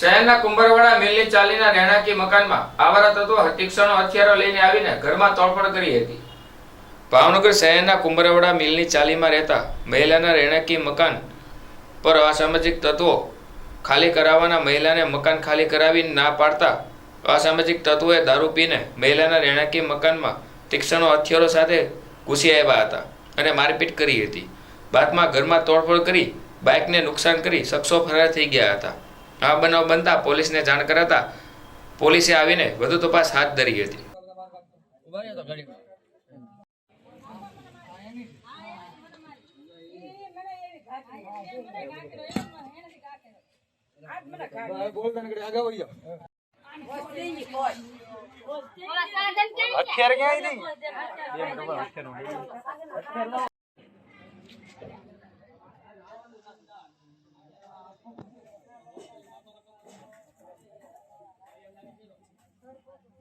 શહેરના કુંભરવાડા, મિલની ચાલીના રહેણાંકી મકાનમાં આવારા તત્વો તીક્ષ્ણ હથિયારો લઈને આવીને ઘરમાં તોડફોડ કરી હતી. ભાવનગર શહેરના કુંભરવાડા, મિલની ચાલીમાં રહેતા મહિલાના રહેણાંકી મકાન પર અસામાજિક તત્વો ખાલી કરાવવાના મહિલાને મકાન ખાલી કરાવી ના પાડતા અસામાજિક તત્વોએ દારૂ પીને મહિલાના રહેણાંકી મકાનમાં તીક્ષ્ણ હથિયારો સાથે ઘૂસી આવ્યા હતા અને મારપીટ કરી હતી. બાદમાં ઘરમાં તોડફોડ કરી બાઇકને નુકસાન કરી શખ્સો ફરાર થઈ ગયા હતા. આ બનાવ બનતા પોલીસને જાણ કરાતા પોલીસે આવીને વધુ તપાસ હાથ ધરી હતી. અત્યારે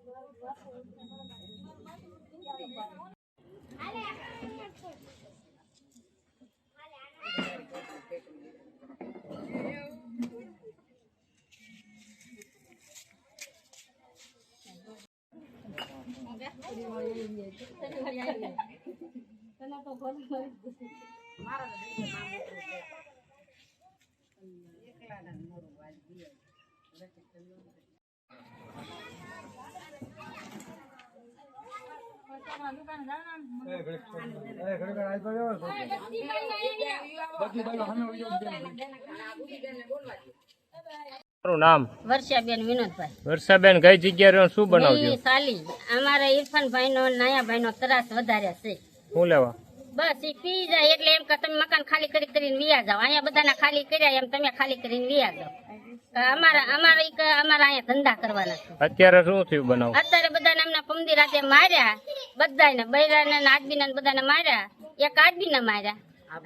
ક્યાં આવી તમારું નામ વર્ષાબેન વિનોદભાઈ. વર્ષાબેન કઈ જગ્યાએ રહ્યો શું બનાવજો સાલી અમારા ઇરફાનભાઈ નો નાયાભાઈ નો ત્રાસ વધારે છે. શું લેવા? બસ ઈ પી જાય એટલે એમ કે તમે મકાન ખાલી કરી કરીને વિયા જાવ અહીંયા બધાના ખાલી કર્યા એમ તમે ખાલી કરીને વિયા જાઓ. અમારા અમારા અમારા અહીંયા ધંધા કરવાના અત્યારે શું થયું બનાવ? અત્યારે બધાને એમના પમદી રાતે માર્યા. બધાને બૈરાને ને આદમીને ને બધાને માર્યા. એક આદમીને માર્યા.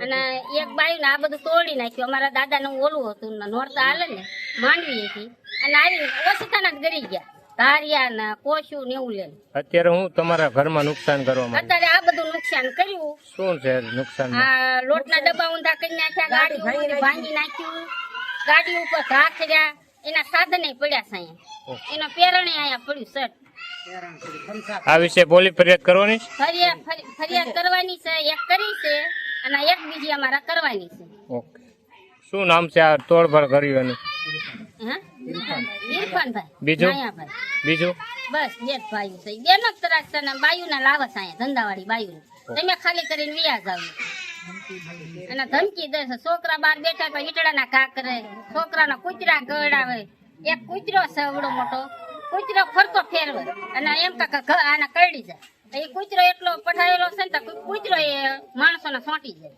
અને એક બાયુને આ બધું તોડી નાખ્યું. અમારા દાદાનું ઓલું હતું ને નોરતા હાલે ને માંડવી હતી અને આવી ઓછીતાના ગરી ગયા. ધારિયા ને કોશું ને એવું લે અત્યારે હું તમારા ઘરમાં નુકસાન કરવા અત્યારે આ બધું નુકસાન કર્યું. શું છે નુકસાન? આ લોટના ડબ્બા ઊંધા કરી નાખ્યા ગાડી ભાંગી નાખ્યું. ગાડી ઉપર ઘા કર્યા. એના સાધને પડ્યા છે અહીંયા એનો પેરણે અહીંયા પડ્યું સટ આ વિશે પોલીસ ફરિયાદ કરવાની ફરિયાદ કરવાની છે એક કરી છે અને એક બીજી અમારા કરવાની છે. ઓકે. શું નામ છે આ તોડફોડ કરી એનું? હા? ઇરફાનભાઈ બીજું? બીજું? બસ બે જ છે. બેનો જ ત્રાસ છે ને લાવસ અહીંયા ધંધાવાળી બાયુ તમે ખાલી કરીને વિયા જાવ અને ધમકી દે છે. છોકરા બાર બેઠા તો ઈટડાના ઘા કરે. છોકરાના કૂતરા ગળાવે. એક કૂતરો છે એવડો મોટો. કૂતરો ફરતો ફેરવે. અને એમ કાક આને કરડી જાય. એ કૂતરો એટલો પઠાયેલો છે ને કૂતરો એ માણસોને સોંટી જાય.